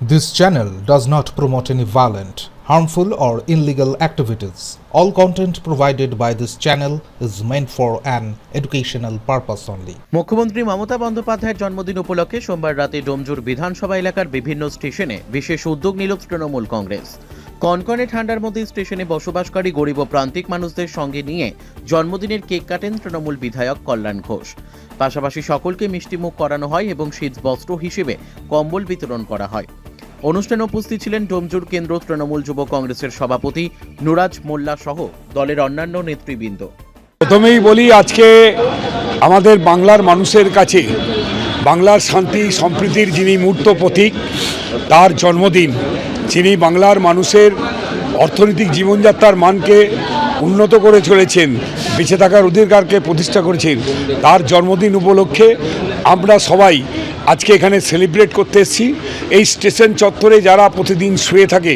This channel does not promote any violent, harmful, or illegal activities. All content provided by this channel is meant for an educational purpose only. মুখ্যমন্ত্রী মমতা বন্দ্যোপাধ্যায়ের জন্মদিন উপলক্ষে সোমবার রাতে ডোমজুর বিধানসভা এলাকার বিভিন্ন স্টেশনে বিশেষ উদ্যোগ নিল তৃণমূল কংগ্রেস কনকনে ঠান্ডার মধ্যে স্টেশনে বসবাসকারী গরিব ও প্রান্তিক মানুষদের সঙ্গে নিয়ে জন্মদিনের কেক কাটেন তৃণমূল বিধায়ক কল্যাণ ঘোষ পাশাপাশি সকলকে মিষ্টিমুখ করানো হয় এবং শীত বস্ত্র হিসেবে কম্বল বিতরণ করা হয় অনুষ্ঠানে উপস্থিত ছিলেন ডোমজুর কেন্দ্র তৃণমূল যুব কংগ্রেসের সভাপতি নুরাজ মোল্লা সহ দলের অন্যান্য নেতৃবৃন্দ। প্রথমেই বলি, আজকে আমাদের বাংলার মানুষের কাছে, বাংলার শান্তি, সম্প্রীতির যিনি মূর্ত প্রতীক, তার জন্মদিন। যিনি বাংলার মানুষের অর্থনৈতিক জীবনযাত্রার মানকে উন্নত করে চলেছেন, বেঁচে থাকার অধিকারকে প্রতিষ্ঠা করেছেন, তার জন্মদিন উপলক্ষে আমরা সবাই আজকে এখানে সেলিব্রেট করতে এসেছি। এই স্টেশন চত্বরে যারা প্রতিদিন শুয়ে থাকে,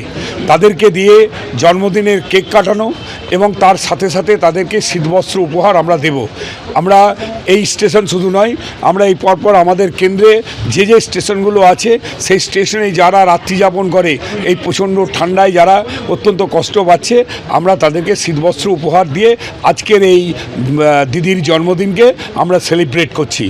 তাদেরকে দিয়ে জন্মদিনের কেক কাটানো এবং তার সাথে সাথে তাদেরকে শীতবস্ত্র উপহার আমরা দেব। আমরা এই স্টেশন শুধু নয়, আমরা এই পরপর আমাদের কেন্দ্রে যে যে স্টেশনগুলো আছে, সেই স্টেশনে যারা রাত্রি যাপন করে, এই প্রচণ্ড ঠান্ডায় যারা অত্যন্ত কষ্ট পাচ্ছে, আমরা তাদেরকে শীতবস্ত্র উপহার দিয়ে আজকের এই দিদির জন্মদিনকে আমরা সেলিব্রেট করছি।